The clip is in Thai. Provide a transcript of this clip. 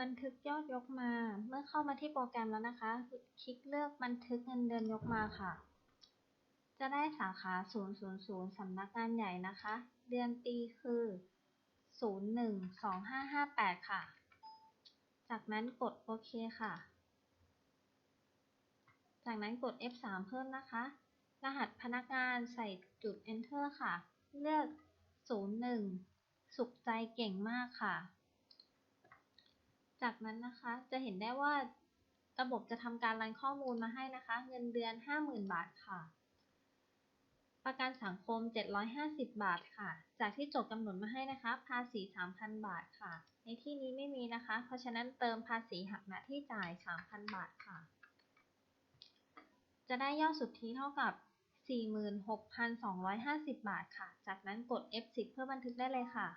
บันทึกยอดยกมา เมื่อเข้ามาที่โปรแกรมแล้วนะคะ คลิกเลือกบันทึกเงินเดือนยกมาค่ะ จะได้สาขา 000 สำนักงานใหญ่นะคะ เดือนปีคือ 012558 ค่ะ จากนั้นกดโอเคค่ะ จากนั้นกด F3 เพิ่มนะคะ รหัสพนักงานใส่จุด Enter ค่ะ เลือก 01 สุขใจเก่งมากค่ะ จากนั้นนะคะจะเห็นได้ว่าระบบจะทำการรันข้อมูลมาให้นะคะ เงินเดือน 50,000 บาทค่ะ ประกันสังคม 750 บาทค่ะ จากที่โจทย์กำหนดมาให้นะคะ ภาษี 3,000 บาทค่ะ ในที่นี้ไม่มีนะคะ เพราะฉะนั้นเติมภาษีหักณที่จ่าย 3,000 บาทค่ะ จะได้ยอดสุทธิเท่ากับ 46,250 บาทค่ะ จากนั้นกด F10 เพื่อบันทึกได้เลยค่ะ